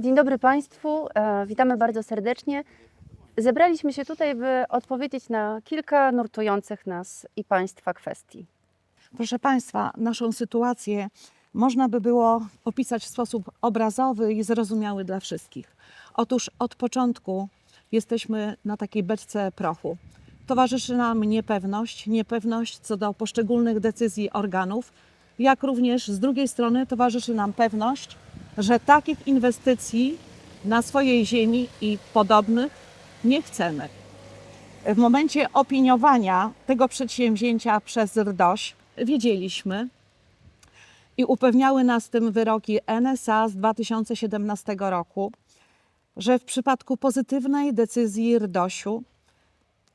Dzień dobry Państwu, e, witamy bardzo serdecznie. Zebraliśmy się tutaj, by odpowiedzieć na kilka nurtujących nas i Państwa kwestii. Proszę Państwa, naszą sytuację można by było opisać w sposób obrazowy i zrozumiały dla wszystkich. Otóż od początku jesteśmy na takiej beczce prochu. Towarzyszy nam niepewność, niepewność co do poszczególnych decyzji organów, jak również z drugiej strony towarzyszy nam pewność, że takich inwestycji na swojej ziemi i podobnych nie chcemy. W momencie opiniowania tego przedsięwzięcia przez RDOŚ wiedzieliśmy i upewniały nas tym wyroki NSA z 2017 roku, że w przypadku pozytywnej decyzji RDOŚu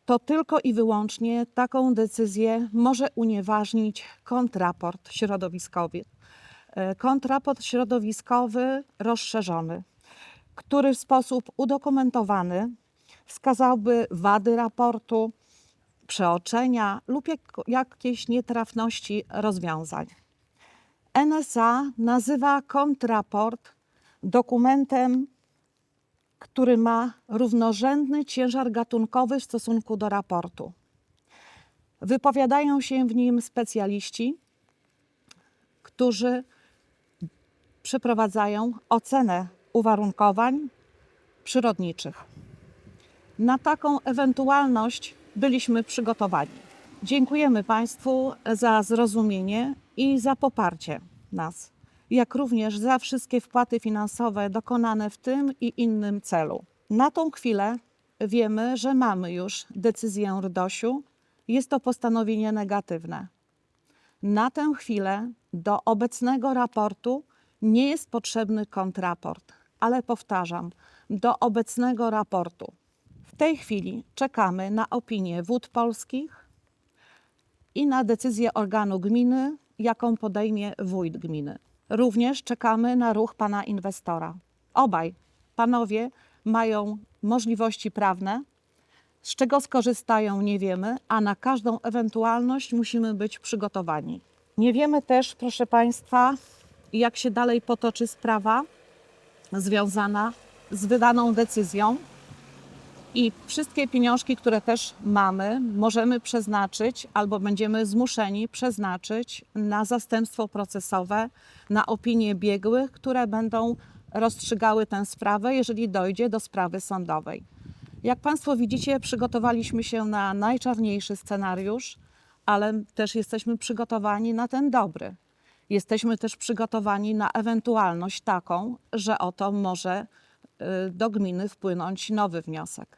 to tylko i wyłącznie taką decyzję może unieważnić kontraport środowiskowy. E, Kontraport środowiskowy rozszerzony, który w sposób udokumentowany wskazałby wady raportu, przeoczenia lub jak, jakieś nietrafności rozwiązań. NSA nazywa kontraport dokumentem, który ma równorzędny ciężar gatunkowy w stosunku do raportu. Wypowiadają się w nim specjaliści, którzy przeprowadzają ocenę uwarunkowań przyrodniczych. Na taką ewentualność byliśmy przygotowani. Dziękujemy Państwu za zrozumienie i za poparcie nas, jak również za wszystkie wpłaty finansowe dokonane w tym i innym celu. Na tą chwilę wiemy, że mamy już decyzję RDOŚu. Jest to postanowienie negatywne. Na tę chwilę do obecnego raportu nie jest potrzebny kontraport, ale powtarzam, do obecnego raportu. W tej chwili czekamy na opinię wód polskich i na decyzję organu gminy, jaką podejmie wójt gminy. Również czekamy na ruch pana inwestora. Obaj panowie mają możliwości prawne, z czego skorzystają nie wiemy, a na każdą ewentualność musimy być przygotowani. Nie wiemy też, proszę Państwa, jak się dalej potoczy sprawa związana z wydaną decyzją. I wszystkie pieniążki, które też mamy, możemy przeznaczyć albo będziemy zmuszeni przeznaczyć na zastępstwo procesowe, na opinie biegłych, które będą rozstrzygały tę sprawę, jeżeli dojdzie do sprawy sądowej. Jak Państwo widzicie, przygotowaliśmy się na najczarniejszy scenariusz, ale też jesteśmy przygotowani na ten dobry. Jesteśmy też przygotowani na ewentualność taką, że oto może y, do gminy wpłynąć nowy wniosek.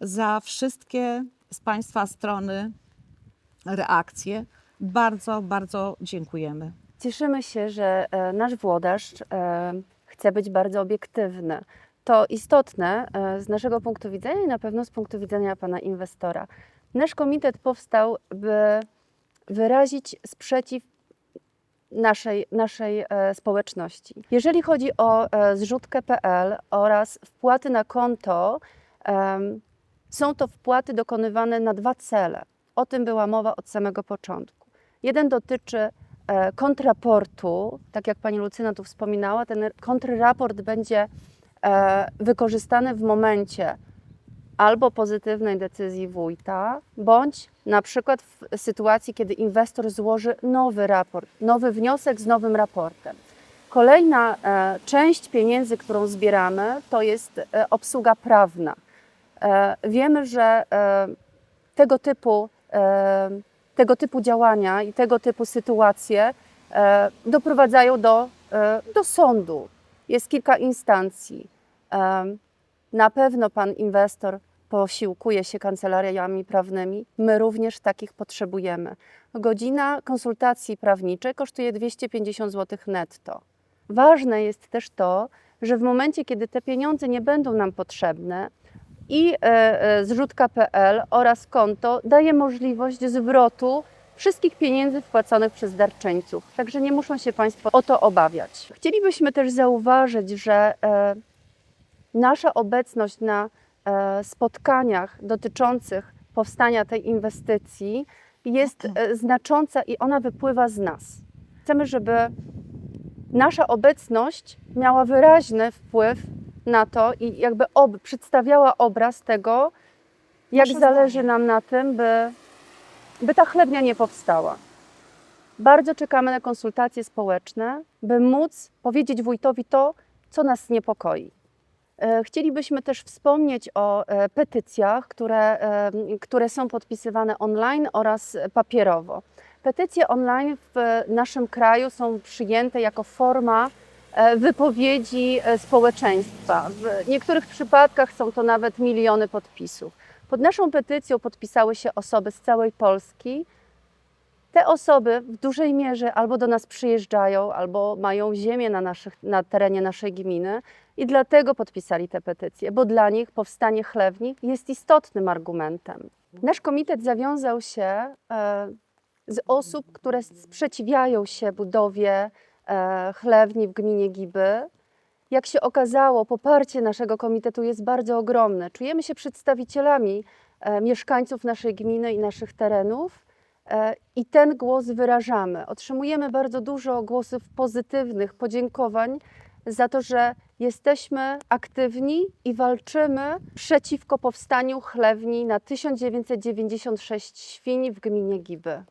Za wszystkie z Państwa strony reakcje bardzo, bardzo dziękujemy. Cieszymy się, że e, nasz włodarz e, chce być bardzo obiektywny. To istotne e, z naszego punktu widzenia i na pewno z punktu widzenia pana inwestora. Nasz komitet powstał, by wyrazić sprzeciw naszej, naszej e, społeczności. Jeżeli chodzi o e, zrzutkę.pl oraz wpłaty na konto, są to wpłaty dokonywane na dwa cele. O tym była mowa od samego początku. Jeden dotyczy e, kontraportu, tak jak pani Lucyna tu wspominała, ten kontrraport będzie wykorzystany w momencie albo pozytywnej decyzji wójta, bądź na przykład w sytuacji, kiedy inwestor złoży nowy raport, nowy wniosek z nowym raportem. Kolejna e, część pieniędzy, którą zbieramy, to jest e, obsługa prawna. E, wiemy, że e, tego typu, e, tego typu działania i tego typu sytuacje e, doprowadzają do, e, do sądu. Jest kilka instancji. E, na pewno pan inwestor posiłkuje się kancelariami prawnymi. My również takich potrzebujemy. Godzina konsultacji prawniczej kosztuje 250 zł netto. Ważne jest też to, że w momencie, kiedy te pieniądze nie będą nam potrzebne, i e, e, zrzutka.pl oraz konto daje możliwość zwrotu wszystkich pieniędzy wpłaconych przez darczyńców. Także nie muszą się Państwo o to obawiać. Chcielibyśmy też zauważyć, że e, nasza obecność na e, spotkaniach dotyczących powstania tej inwestycji jest e, znacząca i ona wypływa z nas. Chcemy, żeby nasza obecność miała wyraźny wpływ na to i jakby ob, przedstawiała obraz tego, jak zależy zdanie. nam na tym, by, by ta chlebnia nie powstała. Bardzo czekamy na konsultacje społeczne, by móc powiedzieć wójtowi to, co nas niepokoi. E, Chcielibyśmy też wspomnieć o e, petycjach, które, e, które są podpisywane online oraz papierowo. Petycje online w naszym kraju są przyjęte jako forma wypowiedzi społeczeństwa. W niektórych przypadkach są to nawet miliony podpisów. Pod naszą petycją podpisały się osoby z całej Polski. Te osoby w dużej mierze albo do nas przyjeżdżają, albo mają ziemię na, naszych, na terenie naszej gminy i dlatego podpisali te petycje, bo dla nich powstanie chlewni jest istotnym argumentem. Nasz komitet zawiązał się e, z osób, które sprzeciwiają się budowie e, chlewni w gminie Giby. Jak się okazało, poparcie naszego komitetu jest bardzo ogromne. Czujemy się przedstawicielami e, mieszkańców naszej gminy i naszych terenów i ten głos wyrażamy. Otrzymujemy bardzo dużo głosów pozytywnych, podziękowań za to, że jesteśmy aktywni i walczymy przeciwko powstaniu chlewni na 1996 świń w gminie Giby.